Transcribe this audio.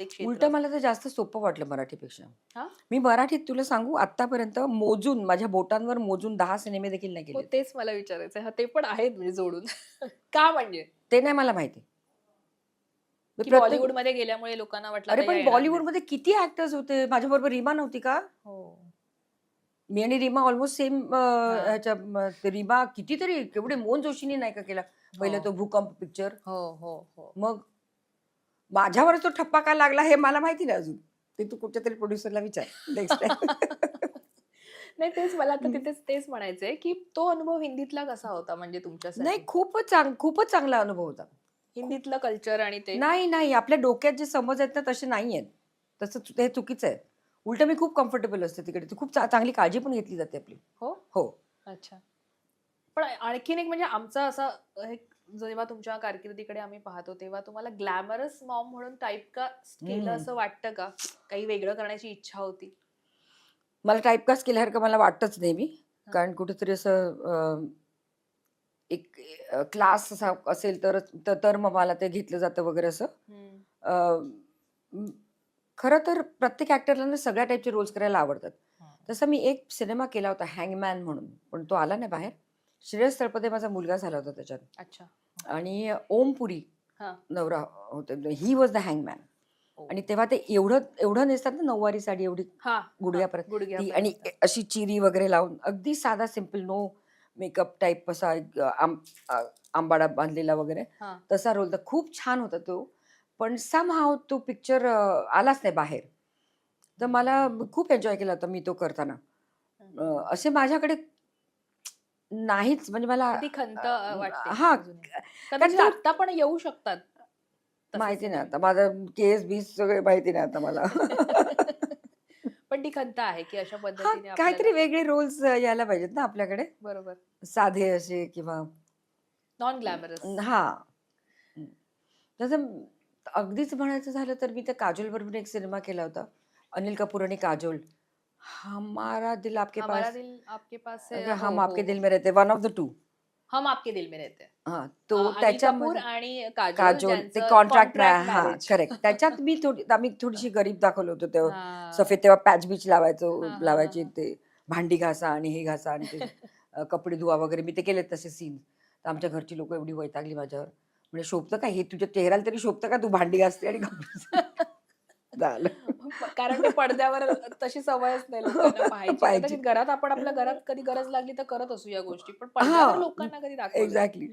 उलट मला तर जास्त सोपं वाटलं मराठीपेक्षा? मी मराठीत तुला सांगू आतापर्यंत मोजून माझ्या बोटांवर मोजून दहा सिनेमे देखील नाही हो केले तेच मला विचारायचं हा ते पण आहेत म्हणजे जोडून. का म्हणजे? ते नाही मला माहिती. बॉलिवूडमध्ये गेल्यामुळे लोकांना वाटलं अरे पण बॉलिवूड. मध्ये किती ऍक्टर्स होते? माझ्या बरोबर रीमा नव्हती का? हो. मी आणि रीमा ऑलमोस्ट सेम. ह्याच्या रीमा कितीतरी केवढे मोहन जोशीने नाही का केला. पहिला हो. तो भूकंप पिक्चर हो हो हो. मग माझ्यावर तो ठप्पा का लागला हे मला माहिती नाही अजून. ते तू कुठच्या तरी प्रोड्युसरला विचार नेक्स्ट नाही तेच मला आता. तिथेच तेच म्हणायचंय की तो अनुभव हिंदीतला कसा होता म्हणजे तुमच्यासाठी नाही खूपच चांग खूपच चांगला अनुभव होता. हिंदीतलं कल्चर आणि ते? नाही नाही आपल्या डोक्यात जे समज आहेत ना तसे नाही आहेत तसं हे चुकीचं आहे. उलट मी खूप कम्फर्टेबल असते तिकडे. ती खूप चांगली काळजी पण घेतली जाते आपली. हो? हो. अच्छा. पण आणखीन एक म्हणजे आमचा असा एक जेव्हा तुमच्या कारकिर्दीकडे आम्ही पाहतो तेव्हा तुम्हाला ग्लॅमरस मॉम म्हणून टाईप का केलं. असं वाटतं का? काही वेगळं करण्याची इच्छा होती? मला टाईपकास्ट केल्यासारखं मला वाटतच नेहमी हा. कारण कुठेतरी असं एक क्लास असा असेल तरच तर- तर मग मला ते घेतलं जातं वगैरे असं. म, खरं तर प्रत्येक ऍक्टरला ना सगळ्या टाईपचे रोल्स करायला आवडतात. तसं मी एक सिनेमा केला होता हँगमॅन म्हणून. पण तो आला नाही बाहेर. श्रेयस तळपदे माझा मुलगा झाला होता त्याच्यात. अच्छा. आणि ओमपुरी हा. नवरा होते. ही वॉज द हँगमॅन ओ. आणि तेव्हा ते एवढं एवढं नेसतात ना नऊवारी साडी एवढी हा. गुडघ्यापर्यंत ती गुडघ्या आणि अशी चिरी वगैरे लावून अगदी साधा सिंपल नो मेकअप टाईप असा एक आम- आ- आंबाडा बांधलेला वगैरे. हा. तसा रोल तर खूप छान होता तो. पण सम हाव तो पिक्चर आलाच नाही बाहेर. तर मला खूप एन्जॉय केला होता मी तो करताना. अं, असे माझ्याकडे नाहीच. म्हणजे मला ती खंत वाटते हा. कारण आता पण येऊ शकतात माहिती नाही. आता. माझं केस बीस सगळे माहिती नाही आता मला. पण ती खंत आहे की अशा पद्धतीने काहीतरी वेगळे रोल्स यायला पाहिजेत ना आपल्याकडे. बरोबर. साधे असे किंवा नॉन ग्लॅमरस हा. जसं अगदीच म्हणायचं झालं तर मी त्या काजोल बरोबर एक सिनेमा केला होता. अनिल कपूर आणि काजोल. हमारा दिल आपके हमारा पास दिल आपके पास है, हम हो, आपके हो, दिल हो. में रहते वन ऑफ द टू हम आपके दिल में रहते हैं. हा तो अ, अनिल आणि काजोल काजोल ते ज्यांचं कॉन्ट्रॅक्ट contract हा marriage. करेक्ट त्याच्यात मी थोडी आम्ही थोडीशी गरीब दाखवलं होतं तेव्हा हा. सफेद तेव्हा पॅच बीच लावायचो हा, हा, लावायचे हा. ते भांडी घासा आणि हे घासा आणि ते अ, कपडे धुवा वगैरे मी ते केले तसे सीन तर आमच्या घरची लोक एवढी वैतागली माझ्यावर म्हणजे शोभतं का हे तुझ्या चेहऱ्याला तरी शोभतं का तू भांडी घासते आणि कपडे झालं कारण ते पडद्यावर तशी सवयच नाही लोकांना पाहायची. कदाचित घरात आपण आपल्या घरात कधी गरज लागली तर करत असू या गोष्टी पण पडद्यावर. लोकांना कधी दाखवलं एक्झॅक्टली